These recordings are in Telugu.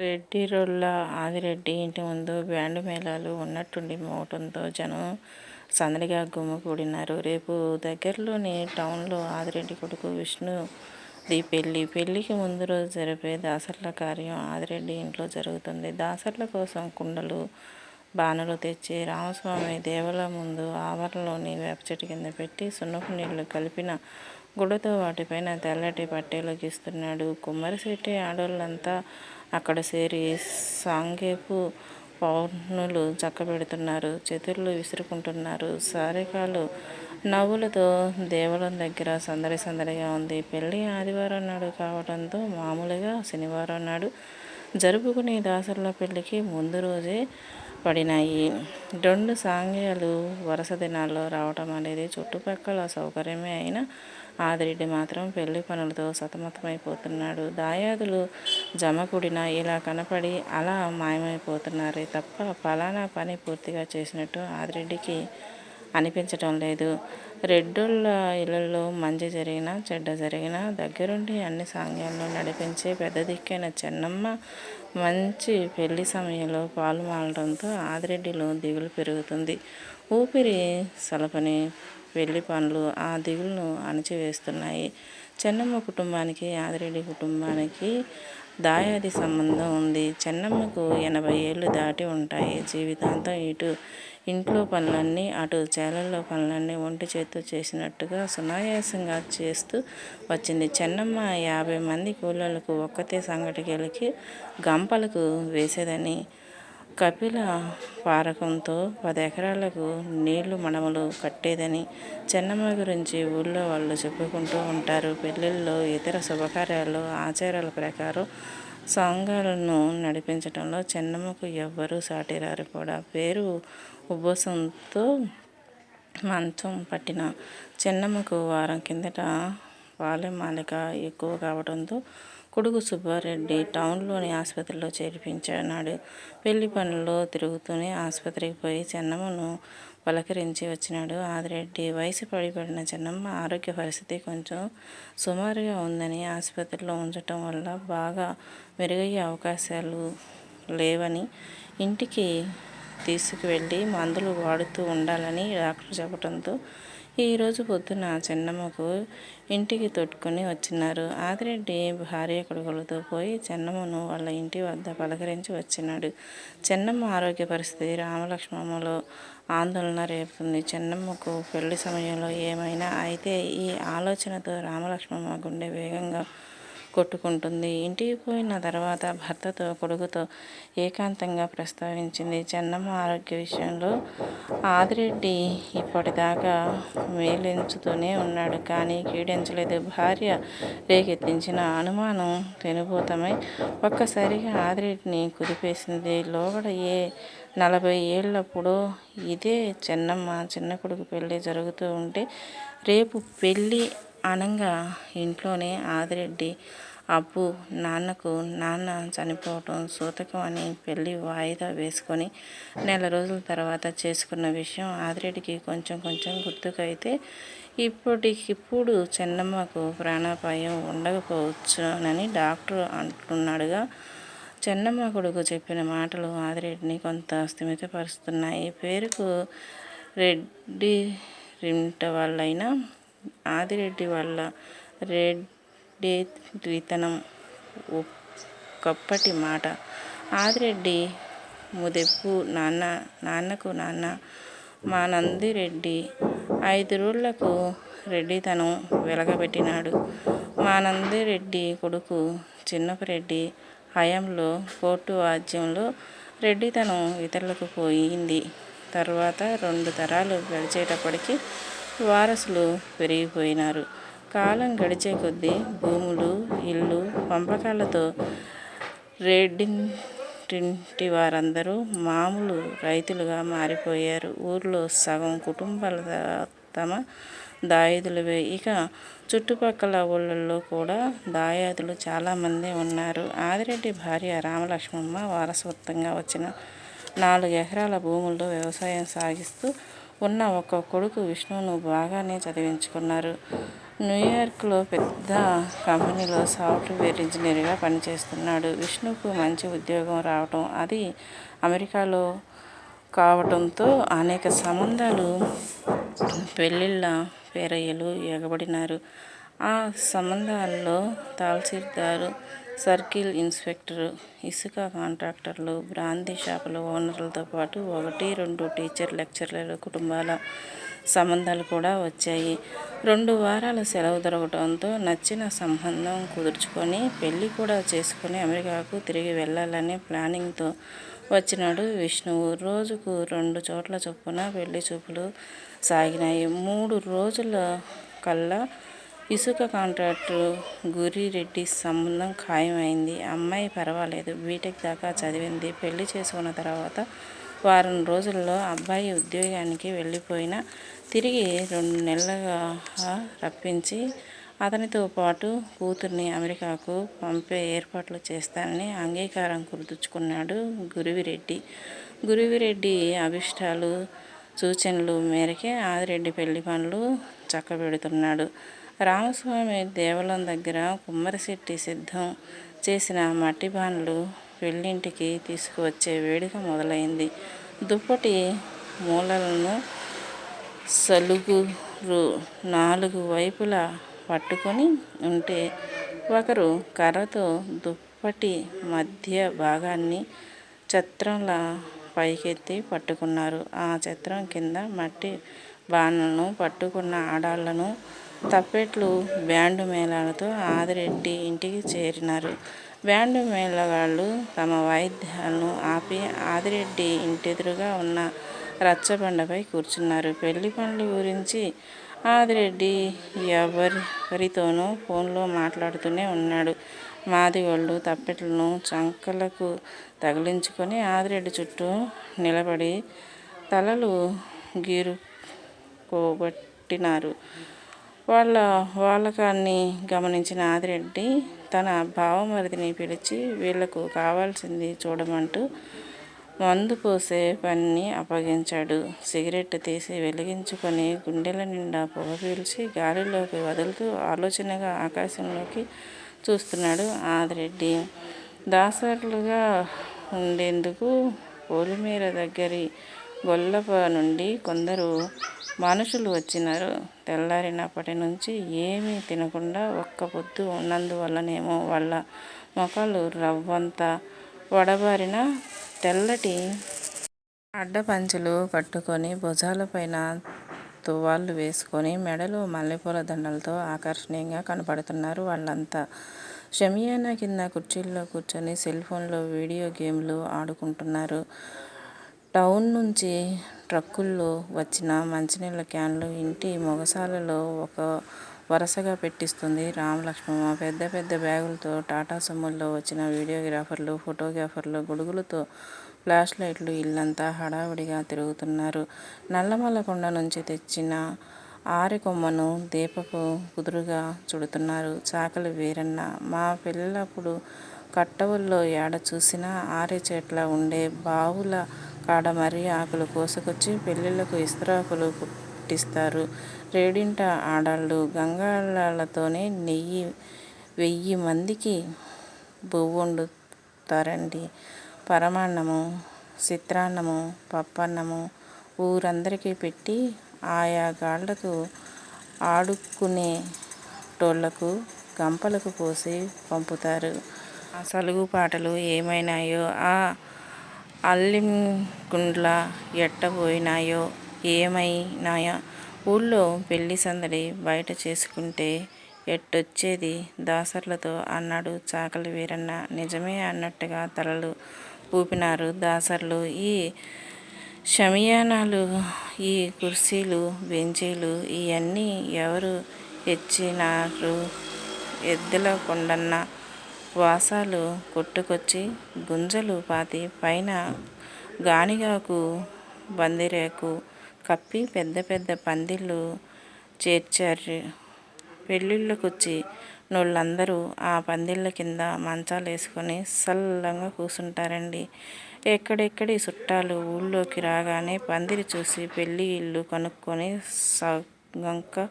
రెడ్డి రోళ్ళ ఆదిరెడ్డి ఇంటి ముందు బ్యాండ్ మేళాలు ఉన్నట్టుండి మోగటంతో జనం సందడిగా గుమ్మకూడినారు రేపు దగ్గరలోని టౌన్లో ఆదిరెడ్డి కొడుకు విష్ణుది పెళ్ళి పెళ్ళికి ముందు రోజు జరిపే దాసర్ల కార్యం ఆదిరెడ్డి ఇంట్లో జరుగుతుంది. దాసర్ల కోసం కుండలు, బాణలు తెచ్చి రామస్వామి దేవళ్ళ ముందు ఆవరణలోని వేపచెట్టు కింద పెట్టి సున్నపు నీళ్ళు కలిపిన గుడ్డతో వాటిపైన తెల్లటి పట్టెలు గీస్తున్నాడు. కుమ్మరిశెట్టి ఆడోళ్ళంతా అక్కడ చేరి సాంగేపు పౌర్ణులు చక్కబెడుతున్నారు. చతుర్లు విసురుకుంటున్నారు. సారికాలు నవ్వులతో దేవాలయం దగ్గర సందడి సందడిగా ఉంది. పెళ్ళి ఆదివారం నాడు కావడంతో మామూలుగా శనివారం నాడు జరుపుకునే దాసర్ల పెళ్ళికి ముందు రోజే పడినాయి. రెండు సాంగయ్యలు వరుస దినాల్లో రావటం అనేది చుట్టుపక్కల సౌకర్యమే అయినా ఆదిరెడ్డి మాత్రం పెళ్ళి పనులతో సతమతమైపోతున్నాడు. దాయాదులు జమకుడిన ఇలా కనపడి అలా మాయమైపోతున్నారే తప్ప ఫలానా పని పూర్తిగా చేసినట్టు ఆదిరెడ్డికి అనిపించటం లేదు. రెడ్డోళ్ళ ఇళ్ళలో మంచి జరిగినా, చెడ్డ జరిగినా దగ్గరుండి అన్ని సాంగత్యాలను నడిపించే పెద్ద దిక్కైన చెన్నమ్మ మంచి పెళ్ళి సమయంలో పాలు మాలడంతో ఆదిరెడ్డిలో దిగులు పెరుగుతుంది. ఊపిరి సలపని వెళ్ళి పనులు ఆ దిగులను అణచివేస్తున్నాయి. చెన్నమ్మ కుటుంబానికి ఆదిరెడ్డి కుటుంబానికి దాయాది సంబంధం ఉంది. చెన్నమ్మకు ఎనభై ఏళ్ళు దాటి ఉంటాయి. జీవితాంతం ఇటు ఇంట్లో పనులన్నీ, అటు చేలల్లో పనులన్నీ ఒంటి చేత్తో చేసినట్టుగా సునాయాసంగా చేస్తూ వచ్చింది. చెన్నమ్మ యాభై మంది కూలోళ్ళకు ఒక్కతే సంగటికి గంపలకు వేసేదని, కపిల పారకంతో పదెకరాలకు నీళ్ళ మడమలు కట్టేదని చెన్నమ్మ గురించి ఊళ్ళో వాళ్ళు చెప్పుకుంటూ ఉంటారు. పెళ్ళిళ్ళలో ఇతర శుభకార్యాల్లో ఆచారాల ప్రకారం సాంగాలను నడిపించటంలో చెన్నమ్మకు ఎవ్వరూ సాటిరారు కూడా. పేరు ఉబ్బసంతో మంచం పట్టిన చెన్నమ్మకు వారం కిందట పాలెమాలిక ఎక్కువ కావటంతో కొడుకు సుబ్బారెడ్డి టౌన్లోని ఆసుపత్రిలో చేర్పించాడు పెళ్ళి పనుల్లో తిరుగుతూనే ఆసుపత్రికి పోయి చెన్నమ్మను పలకరించి వచ్చినాడు ఆదిరెడ్డి. వయసు పడిపడిన చెన్నమ్మ ఆరోగ్య పరిస్థితి కొంచెం సుమారుగా ఉందని, ఆసుపత్రిలో ఉంచటం వల్ల బాగా మెరుగయ్యే అవకాశాలు లేవని, ఇంటికి తీసుకువెళ్ళి మందులు వాడుతూ ఉండాలని డాక్టర్ చెప్పటంతో ఈరోజు పొద్దున చెన్నమ్మకు ఇంటికి తొట్టుకుని వచ్చినారు. ఆదిరెడ్డి భార్య కొడుకులతో పోయి చెన్నమ్మను వాళ్ళ ఇంటి వద్ద పలకరించి వచ్చినాడు. చెన్నమ్మ ఆరోగ్య పరిస్థితి రామలక్ష్మమ్మలో ఆందోళన రేపుతుంది చెన్నమ్మకు పెళ్ళి సమయంలో ఏమైనా అయితే ఈ ఆలోచనతో రామలక్ష్మమ్మ గుండె వేగంగా కొట్టుకుంటుంది. ఇంటికి పోయిన తర్వాత భర్తతో, కొడుకుతో ఏకాంతంగా ప్రస్తావించింది. చెన్నమ్మ ఆరోగ్య విషయంలో ఆదిరెడ్డి ఇప్పటిదాకా మేలెంచుతూనే ఉన్నాడు కానీ కీడించలేదు భార్య రేకెత్తించిన అనుమానం పెనుభూతమై ఒక్కసారిగా ఆదిరెడ్డిని కుదిపేసింది. లోగడ ఏ నలభై ఏళ్ళప్పుడు ఇదే చెన్నమ్మ చిన్న కొడుకు పెళ్ళి జరుగుతూ ఉంటే రేపు పెళ్ళి అనంగా ఇంట్లోనే ఆదిరెడ్డి అబ్బు నాన్నకు నాన్న చనిపోవటం సూతకం అని పెళ్ళి వాయిదా వేసుకొని నెల రోజుల తర్వాత చేసుకున్న విషయం ఆదిరెడ్డికి కొంచెం కొంచెం గుర్తుకైతే ఇప్పటికిప్పుడు చెన్నమ్మకు ప్రాణాపాయం ఉండకపోవచ్చునని డాక్టర్ అంటున్నాడుగా. చెన్నమ్మ కొడుకు చెప్పిన మాటలు ఆదిరెడ్డిని కొంత స్థిమితపరుస్తున్నాయి. పేరుకు రెడ్డి రింట వాళ్ళైనా ఆదిరెడ్డి వాళ్ళ రెడ్డేరితనం ఒకప్పటి మాట. ఆదిరెడ్డి ముదెప్పు నాన్న నాన్నకు నాన్న మా నందిరెడ్డి ఐదు రోజులకు రెడ్డితనం వెలగబెట్టినాడు. మా నందిరెడ్డి కొడుకు చిన్నపరెడ్డి హయాంలో కోర్టు వాద్యంలో రెడ్డితనం ఇతరులకు పోయింది. తర్వాత రెండు తరాలు గడిచేటప్పటికి వారసులు పెరిగిపోయినారు. కాలం గడిచే కొద్దీ భూములు, ఇల్లు పంపకాలతో రెడ్డింటివారందరూ మామూలు రైతులుగా మారిపోయారు. ఊర్లో సగం కుటుంబాల తమ దాయాదులవే. ఇక చుట్టుపక్కల ఊళ్ళల్లో కూడా దాయాదులు చాలామంది ఉన్నారు. ఆదిరెడ్డి భార్య రామలక్ష్మమ్మ వారసత్వంగా వచ్చిన నాలుగు ఎకరాల భూముల్లో వ్యవసాయం సాగిస్తూ ఉన్న ఒక కొడుకు విష్ణును బాగానే చదివించుకున్నారు. న్యూయార్క్లో పెద్ద కంపెనీలో సాఫ్ట్వేర్ ఇంజనీర్గా పనిచేస్తున్నాడు. విష్ణుకు మంచి ఉద్యోగం రావటం, అది అమెరికాలో కావటంతో అనేక సంబంధాలు, పెళ్ళిళ్ళ పేరయ్యలు ఎగబడినారు. ఆ సంబంధాల్లో తహసీల్దారు, సర్కిల్ ఇన్స్పెక్టర్ ఇసుక కాంట్రాక్టర్లు, బ్రాందీ షాపుల ఓనర్లతో పాటు ఒకటి రెండు టీచర్ లెక్చరర్ల కుటుంబాల సంబంధాలు కూడా వచ్చాయి. రెండు వారాల సెలవు దొరకటంతో నచ్చిన సంబంధం కుదుర్చుకొని పెళ్ళి కూడా చేసుకుని అమెరికాకు తిరిగి వెళ్ళాలనే ప్లానింగ్తో వచ్చినాడు విష్ణువు. రోజుకు రెండు చోట్ల చొప్పున పెళ్ళి చూపులు సాగినాయి. మూడు రోజుల కల్లా ఇసుక కాంట్రాక్టర్ గురిరెడ్డి సంబంధం ఖాయం అయింది. అమ్మాయి పర్వాలేదు బీటెక్ దాకా చదివింది. పెళ్ళి చేసుకున్న తర్వాత వారం రోజుల్లో అబ్బాయి ఉద్యోగానికి వెళ్ళిపోయినా, తిరిగి రెండు నెలలుగా రప్పించి, అతనితో పాటు కూతుర్ని అమెరికాకు పంపే ఏర్పాట్లు చేస్తానని అంగీకారం కుదుర్చుకున్నాడు గురువిరెడ్డి గురువిరెడ్డి అభిష్టాలు సూచనలు మేరకే ఆదిరెడ్డి పెళ్ళి పనులు చక్కబెడుతున్నాడు. రామస్వామి దేవలం దగ్గర కుమ్మరిశెట్టి సిద్ధం చేసిన మట్టి బాణలు పెళ్ళింటికి తీసుకువచ్చే వేడుక మొదలైంది. దుప్పటి మూలలను సలుగురు నాలుగు వైపులా పట్టుకొని ఉంటే, ఒకరు కర్రతో దుప్పటి మధ్య భాగాన్ని ఛత్రంలా పైకెత్తి పట్టుకున్నారు. ఆ చిత్రం కింద మట్టి బాణలను పట్టుకున్న ఆడాళ్ళను తప్పెట్లు, బ్యాండ్ మేళాలతో ఆదిరెడ్డి ఇంటికి చేరినారు. బ్యాండ్ మేళగాళ్ళు తమ వాయిద్యాలను ఆపి ఆదిరెడ్డి ఇంటెదురుగా ఉన్న రచ్చబండపై కూర్చున్నారు. పెళ్ళి పనుల గురించి ఆదిరెడ్డి ఎవరితోనూ ఫోన్లో మాట్లాడుతూనే ఉన్నాడు. మాదిగోళ్ళు తప్పెట్లను చంకలకు తగిలించుకొని ఆదిరెడ్డి చుట్టూ నిలబడి తలలు గీరుకోబట్టినారు వాళ్ళ వాలకాన్ని గమనించిన ఆదిరెడ్డి తన బావమరిదిని పిలిచి వీళ్ళకు కావాల్సింది చూడమంటూ మందు పోసే పనిని అప్పగించాడు. సిగరెట్ తీసి వెలిగించుకొని గుండెల నిండా పొగ పీల్చి గాలిలోకి వదులుతూ ఆలోచనగా ఆకాశంలోకి చూస్తున్నాడు ఆదిరెడ్డి. దాసర్లుగా ఉండేందుకు పోలిమేర దగ్గరి గొల్లప నుండి కొందరు మనుషులు వచ్చినారు. తెల్లారినప్పటి నుంచి ఏమీ తినకుండా ఒక్క పొద్దు ఉన్నందువల్లనేమో వాళ్ళ మొఖాలు రవ్వంత వడబారిన తెల్లటి అడ్డపంచులు కట్టుకొని భుజాలపైన తువ్వాళ్ళు వేసుకొని మెడలో మల్లెపూల దండలతో ఆకర్షణీయంగా కనపడుతున్నారు వాళ్ళంతా. షమియానా కింద కుర్చీల్లో కూర్చొని సెల్ ఫోన్లో వీడియో గేమ్లు ఆడుకుంటున్నారు. టౌన్ నుంచి ట్రక్కుల్లో వచ్చిన మంచినీళ్ళ క్యాన్లు ఇంటి మొగసాలలో ఒక వరసగా పెట్టిస్తుంది రామలక్ష్మమ్మ. పెద్ద పెద్ద బ్యాగులతో టాటా సుమోల్లో వచ్చిన వీడియోగ్రాఫర్లు, ఫోటోగ్రాఫర్లు గొడుగులతో ఫ్లాష్ లైట్లు ఇల్లంతా హడావుడిగా తిరుగుతున్నారు. నల్లమల కొండ నుంచి తెచ్చిన ఆరెకొమ్మను దీపపు కుదురుగా చుడుతున్నారు చాకలి వీరన్న. మా పిల్లలప్పుడు కట్టవుల్లో ఏడ చూసినా ఆరెచెట్ల ఉండే బావుల కాడ మర్రి ఆకులు కోసుకొచ్చి పెళ్ళిళ్ళకు ఇస్త్రాకులు కుట్టిస్తారు రేడింట ఆడాళ్ళు. గంగాళాలతోనే వెయ్యిమందికి బువ్వండుతారండీ. పరమాన్నము చిత్రాన్నము పప్పన్నము ఊరందరికీ పెట్టి ఆయా గాళ్ళకు ఆడుకునే టోళ్ళకు గంపలకు పోసి పంపుతారు. ఆ సలుగు పాటలు ఏమైనాయో, ఆ అల్లింగుండ్ల ఎట్ట ఎట్టబోయినాయో ఏమైనాయో ఊళ్ళో పెళ్ళి సందడి బయట చేసుకుంటే ఎట్టొచ్చేది దాసర్లతో అన్నాడు చాకలి వీరన్న. నిజమే అన్నట్టుగా తలలు ఊపినారు దాసర్లు. ఈ షమియానాలు, ఈ కుర్చీలు, బెంచీలు ఇవన్నీ ఎవరు ఎచ్చినారు ఎద్దుల కొండన్న వాసాలు కొట్టుకొచ్చి గుంజలు పాతి, పైన గానిగాకు బందిరేకు కప్పి పెద్ద పెద్ద పందిళ్ళు చేర్చారు. పెళ్ళిళ్ళకొచ్చి నోళ్ళందరూ ఆ పందిళ్ళ కింద మంచాలు వేసుకొని సల్లంగా కూర్చుంటారండి ఎక్కడెక్కడి చుట్టాలు ఊళ్ళోకి రాగానే పందిరి చూసి పెళ్ళి ఇల్లు కనుక్కొని స గంక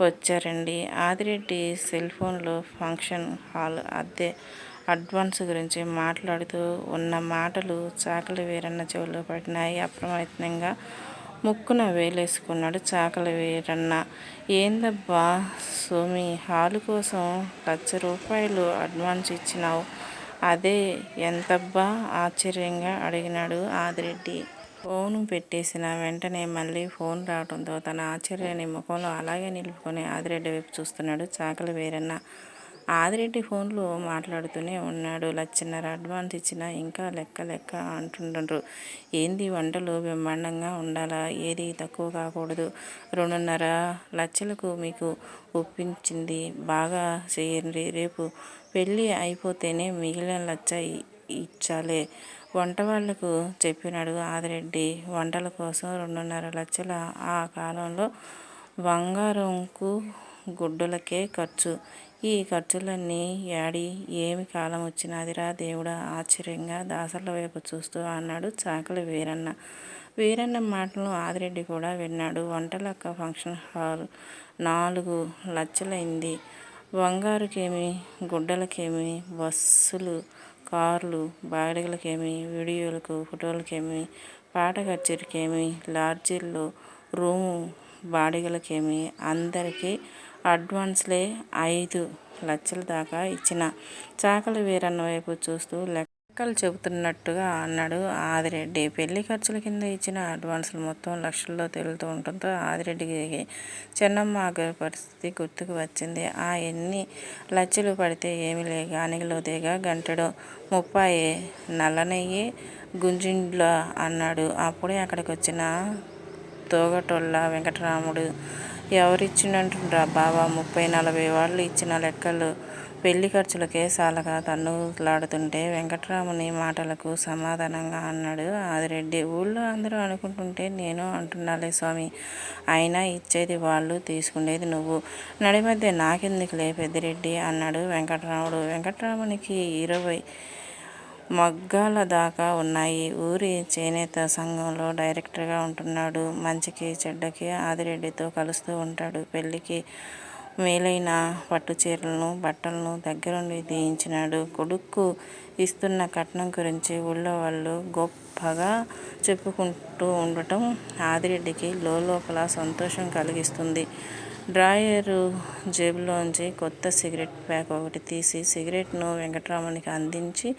వచ్చారండి. ఆదిరెడ్డి సెల్ ఫోన్లో ఫంక్షన్ హాల్ అద్దె అడ్వాన్స్ గురించి మాట్లాడుతూ ఉన్న మాటలు చాకలి వీరన్న చెవిలో పడినాయి. అప్రమత్తంగా ముక్కున వేలేసుకున్నాడు చాకలి వీరన్న. ఏందబ్బా సోమి హాలు కోసం లక్ష రూపాయలు అడ్వాన్స్ ఇచ్చినావు. అదే ఎంతబ్బా ఆశ్చర్యంగా అడిగినాడు ఆదిరెడ్డి. ఫోను పెట్టేసిన వెంటనే మళ్ళీ ఫోన్ రావడంతో తన ఆశ్చర్యాన్ని ముఖంలో అలాగే నిలుపుకొని ఆదిరెడ్డి వైపు చూస్తున్నాడు. చాకలి వీరన్న ఆదిరెడ్డి ఫోన్లో మాట్లాడుతూనే ఉన్నాడు. లచ్చిన్నర అడ్వాన్స్ ఇచ్చినా ఇంకా లెక్క లెక్క అంటుండ్రు. ఏంది వంటలు? బ్రహ్మాండంగా ఉండాలా? ఏది తక్కువ కాకూడదు. రెండున్నర లక్షలకు మీకు ఒప్పించింది. బాగా చేయండి. రేపు పెళ్ళి అయిపోతేనే మిగిలిన లచ్చ ఇచ్చాలే. వంట వాళ్ళకు చెప్పినాడు ఆదిరెడ్డి వంటల కోసం రెండున్నర లక్షల ఆ కాలంలో బంగారంకు గుడ్డలకే ఖర్చు. ఈ ఖర్చులన్నీ యాడి ఏమి కాలం వచ్చినాదిరా దేవుడా ఆశ్చర్యంగా దాసర్ల వైపు చూస్తూ అన్నాడు చాకలి వీరన్న. వీరన్న మాటలను ఆదిరెడ్డి కూడా విన్నాడు. వంటలక్క ఫంక్షన్ హాల్ నాలుగు లక్షలైంది. బంగారుకేమి గుడ్డలకేమి బస్సులు కార్లు బాడిగలకేమి వీడియోలకు ఫోటోలకేమి పాట కచేరీకేమి లాడ్జీల్లో రూము బాడిగలకేమి అందరికీ అడ్వాన్స్లే ఐదు లక్షల దాకా ఇచ్చిన చాకలి వీరన్న వైపు చూస్తూ లెక్కలు చెబుతున్నట్టుగా అన్నాడు ఆదిరెడ్డి. పెళ్ళి ఖర్చుల కింద ఇచ్చిన అడ్వాన్సులు మొత్తం లక్షల్లో తేలుతూ ఉండటంతో ఆదిరెడ్డికి చెన్నమ్మ గారి పరిస్థితి గుర్తుకు వచ్చింది. ఆ ఎన్ని లచ్చలు పడితే ఏమి లేక అనిగిలోదేగా గంటడు ముప్పాయి నల్లనయ్యి గుంజిండ్ల అన్నాడు. అప్పుడే అక్కడికి వచ్చిన తోగటొల్ల వెంకటరాముడు ఎవరిచ్చినట్టుండ్రా బావా ముప్పై నలభై వాళ్ళు ఇచ్చిన లెక్కలు పెళ్ళి ఖర్చులకే సాలగా తన్నులాడుతుంటే వెంకట్రాముని మాటలకు సమాధానంగా అన్నాడు ఆదిరెడ్డి. ఊళ్ళో అందరూ అనుకుంటుంటే నేను అంటున్నాలే స్వామి. అయినా ఇచ్చేది వాళ్ళు తీసుకునేది నువ్వు. నడిమధ్య నాకెందుకులే పెద్దిరెడ్డి అన్నాడు వెంకట్రాముడు. వెంకట్రామునికి ఇరవై మగ్గాల దాకా ఉన్నాయి. ఊరి చేనేత సంఘంలో డైరెక్టర్గా ఉంటున్నాడు. మంచికి చెడ్డకి ఆదిరెడ్డితో కలుస్తూ ఉంటాడు. పెళ్ళికి మేలైన పట్టు చీరలను బట్టలను దగ్గరుండి తీయించినాడు. కొడుక్కు ఇస్తున్న కట్నం గురించి ఊళ్ళో వాళ్ళు గొప్పగా చెప్పుకుంటూ ఉండటం ఆదిరెడ్డికి లోలోపల సంతోషం కలిగిస్తుంది. డ్రాయరు జేబులోంచి కొత్త సిగరెట్ ప్యాక్ ఒకటి తీసి సిగరెట్ను వెంకట్రామునికి అందించి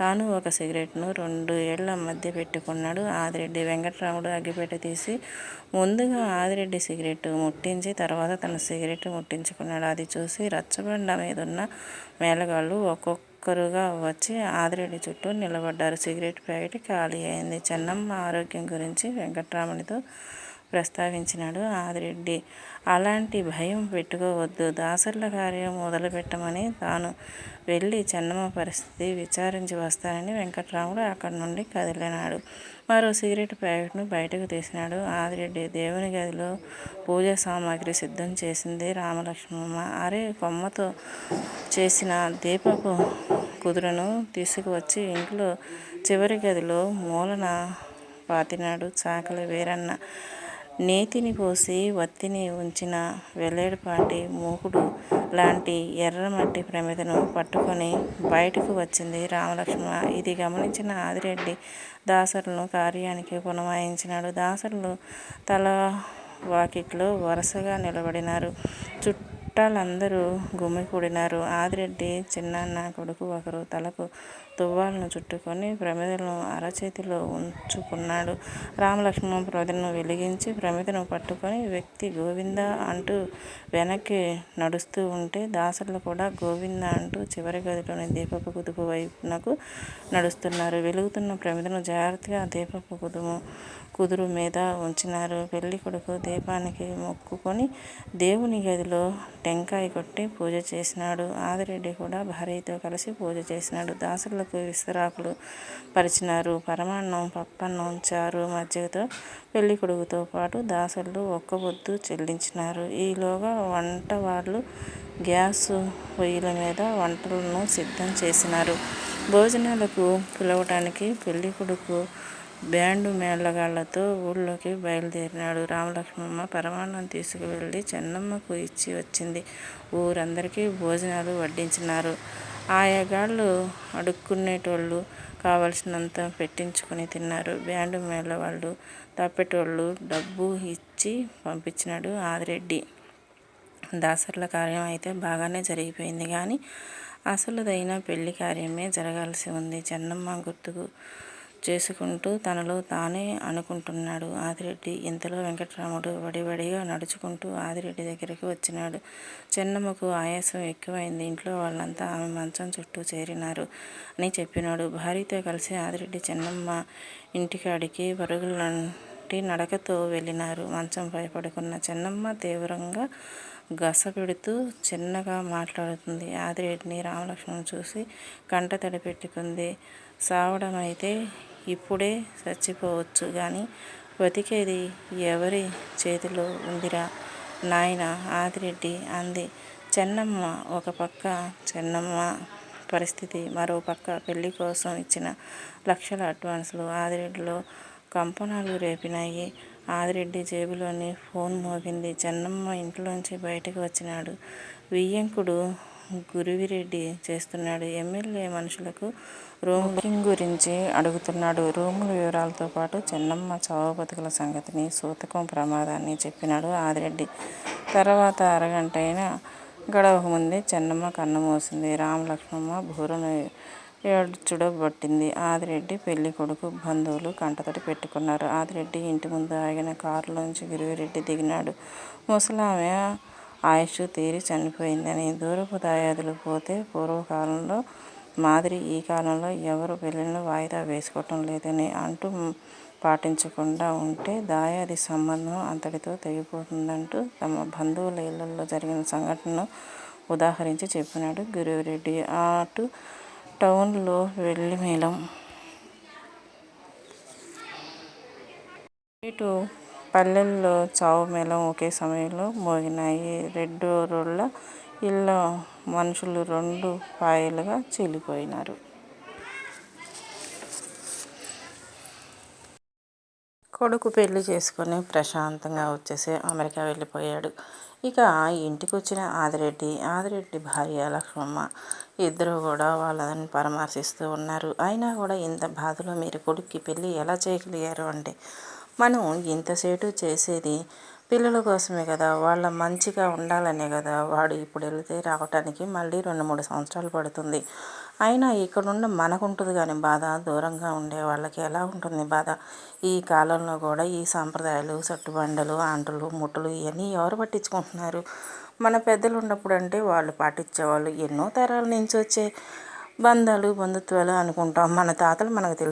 తాను ఒక సిగరెట్ను రెండు ఏళ్ళ మధ్య పెట్టుకున్నాడు ఆదిరెడ్డి. వెంకట్రాముడు అగ్గిపెట్టె తీసి ముందుగా ఆదిరెడ్డి సిగరెట్ ముట్టించి తర్వాత తన సిగరెట్ ముట్టించుకున్నాడు. అది చూసి రచ్చబండ మీదున్న మేళగాళ్ళు ఒక్కొక్కరుగా వచ్చి ఆదిరెడ్డి చుట్టూ నిలబడ్డారు. సిగరెట్ ప్యాకెట్ ఖాళీ అయింది. చెన్నమ్మ ఆరోగ్యం గురించి వెంకట్రామునితో ప్రస్తావించినాడు ఆదిరెడ్డి. అలాంటి భయం పెట్టుకోవద్దు. దాసర్ల కార్యం మొదలుపెట్టమని తాను వెళ్ళి చెన్నమ్మ పరిస్థితి విచారించి వస్తానని వెంకట్రాముడు అక్కడి నుండి కదిలినాడు. మరో సిగరెట్ ప్యాకెట్ను బయటకు తీసినాడు ఆదిరెడ్డి. దేవుని గదిలో పూజా సామాగ్రి సిద్ధం చేసింది రామలక్ష్మమ్మ. అరే కొమ్మతో చేసిన దీపపు కుదురును తీసుకువచ్చి ఇంట్లో చివరి గదిలో మూలన పాతినాడు చాకలి వీరన్న. నేతిని పోసి వత్తిని ఉంచిన వెడల్పాటి మూకుడు లాంటి ఎర్రమట్టి ప్రమిదను పట్టుకొని బయటకు వచ్చింది రామలక్ష్మ ఇది గమనించిన ఆదిరెడ్డి దాసరులను కార్యానికి పునమాయించినాడు దాసరులు తల వాకిట్లో వరుసగా నిలబడినారు. చుట్టాలందరూ గుమికూడినారు. ఆదిరెడ్డి చిన్నాన్న కొడుకు ఒకరు తలకు తువ్వాలను చుట్టుకొని ప్రమిదను అరచేతిలో ఉంచుకున్నాడు. రామలక్ష్మమ్మ ప్రమిదను వెలిగించి ప్రమిదను పట్టుకొని వ్యక్తి గోవిందా అంటూ వెనక్కి నడుస్తూ ఉంటే దాసర్లు కూడా గోవిందా అంటూ చివరి గదిలోని దీపపు కుదుపు వైపునకు నడుస్తున్నారు. వెలుగుతున్న ప్రమిదను జాగ్రత్తగా దీపపు కుదుము కుదురు మీద ఉంచినారు. పెళ్ళికొడుకు దీపానికి మొక్కుకొని దేవుని గదిలో టెంకాయ కొట్టి పూజ చేసినాడు. ఆదిరెడ్డి కూడా భార్యతో కలిసి పూజ చేసినాడు. దాసులకు విస్తరాకులు పరిచినారు. పరమాన్నం, పప్పన్నం, చారు, మజ్జిగతో పెళ్ళికొడుకుతో పాటు దాసులు ఒక్క బొద్దు చెల్లించినారు. ఈలోగా వంట వాళ్ళు గ్యాస్ పొయ్యిల మీద వంటలను సిద్ధం చేసినారు. భోజనాలకు పిలవటానికి పెళ్ళికొడుకు బ్యాండు మేళగాళ్ళతో ఊళ్ళోకి బయలుదేరినాడు. రామలక్ష్మమ్మ పరమాన్నం తీసుకువెళ్ళి చెన్నమ్మకు ఇచ్చి వచ్చింది. ఊరందరికీ భోజనాలు వడ్డించినారు. ఆయాగాళ్ళు అడుక్కునేటోళ్ళు కావలసినంత పెట్టించుకుని తిన్నారు. బ్యాండు మేళావాళ్ళు తప్పేటోళ్ళు డబ్బు ఇచ్చి పంపించినాడు ఆదిరెడ్డి. దాసర్ల కార్యం అయితే బాగానే జరిగిపోయింది కానీ అసలుదైన పెళ్ళి కార్యమే జరగాల్సి ఉంది. చెన్నమ్మ గుర్తుకు చేసుకుంటూ తనలో తానే అనుకుంటున్నాడు ఆదిరెడ్డి. ఇంతలో వెంకట్రాముడు వడివడిగా నడుచుకుంటూ ఆదిరెడ్డి దగ్గరికి వచ్చినాడు. చెన్నమ్మకు ఆయాసం ఎక్కువైంది. ఇంట్లో వాళ్ళంతా ఆమె మంచం చుట్టూ చేరినారు అని చెప్పినాడు. భార్యతో కలిసి ఆదిరెడ్డి చెన్నమ్మ ఇంటికాడికి పరుగులంటి నడకతో వెళ్ళినారు. మంచంపై పడుకున్న చెన్నమ్మ తీవ్రంగా గసపెడుతూ చిన్నగా మాట్లాడుతుంది ఆదిరెడ్డిని రామలక్ష్మణ్ చూసి కంటతడి పెట్టుకుంది. సావడమైతే ఇప్పుడే చచ్చిపోవచ్చు కానీ బతికేది ఎవరి చేతిలో ఉందిరా నాయన ఆదిరెడ్డి అంది చెన్నమ్మ. ఒక పక్క చెన్నమ్మ పరిస్థితి మరో పక్క పెళ్ళి కోసం ఇచ్చిన లక్షల అడ్వాన్సులు ఆదిరెడ్డిలో కంపనాలు రేపినాయి. ఆదిరెడ్డి జేబులోని ఫోన్ మోగింది. చెన్నమ్మ ఇంట్లోంచి బయటకు వచ్చినాడు. వియ్యంకుడు గురువిరెడ్డి చేస్తున్నాడు. ఎమ్మెల్యే మనుషులకు రూమ్ బుకింగ్ గురించి అడుగుతున్నాడు. రూముల వివరాలతో పాటు చెన్నమ్మ చావుబతుకుల సంగతిని, సూతకం ప్రమాదాన్ని చెప్పినాడు ఆదిరెడ్డి. తర్వాత అరగంటైనా గడవకముందే చెన్నమ్మ కన్నమోసింది రామలక్ష్మమ్మ భూరను ఏడ్చుడబట్టింది. ఆదిరెడ్డి పెళ్ళికొడుకు బంధువులు కంటతడి పెట్టుకున్నారు. ఆదిరెడ్డి ఇంటి ముందు ఆగిన కారులోంచి గురవిరెడ్డి దిగినాడు. ముసలామె ఆయుష్ తీరి చనిపోయిందని, దూరపు దాయాదులు పోతే పూర్వకాలంలో మాదిరి ఈ కాలంలో ఎవరు పెళ్ళిళ్ళు వాయిదా వేసుకోవటం లేదని, అంటూ పాటించకుండా ఉంటే దాయాది సంబంధం అంతటితో తెగిపోతుందంటూ తమ బంధువుల ఇళ్ళల్లో జరిగిన సంఘటనను ఉదాహరించి చెప్పినాడు గురువురెడ్డి. అటు టౌన్లో వెళ్ళి మేళం. ఇటు పల్లెల్లో చావు మేళం ఒకే సమయంలో మోగినాయి. రెడ్డోళ్ళ ఇళ్ళ మనుషులు రెండు పాయలుగా చీలిపోయినారు. కొడుకు పెళ్ళి చేసుకుని ప్రశాంతంగా వచ్చేసి అమెరికా వెళ్ళిపోయాడు. ఇక ఇంటికి వచ్చిన ఆదిరెడ్డి, ఆదిరెడ్డి భార్య లక్ష్మమ్మ ఇద్దరూ కూడా వాళ్ళని పరామర్శిస్తూ ఉన్నారు. అయినా కూడా ఇంత బాధలో మీరు కొడుక్కి పెళ్ళి ఎలా చేయగలిగారు అంటే మనం ఇంతసేటు చేసేది పిల్లల కోసమే కదా! వాళ్ళ మంచిగా ఉండాలనే కదా! వాడు ఇప్పుడు వెళితే రావటానికి మళ్ళీ రెండు మూడు సంవత్సరాలు పడుతుంది. అయినా ఇక్కడున్న మనకుంటుంది కానీ బాధ దూరంగా ఉండే వాళ్ళకి ఎలా ఉంటుంది బాధ? ఈ కాలంలో కూడా ఈ సాంప్రదాయాలు సట్టుబండలు, ఆంటలు ముట్టలు ఇవన్నీ ఎవరు పట్టించుకుంటున్నారు? మన పెద్దలు ఉన్నప్పుడు అంటే వాళ్ళు పాటించేవాళ్ళు. ఎన్నో తరాల నుంచి వచ్చే బంధాలు, బంధుత్వాలు అనుకుంటాం. మన తాతలు మనకు తెలుసు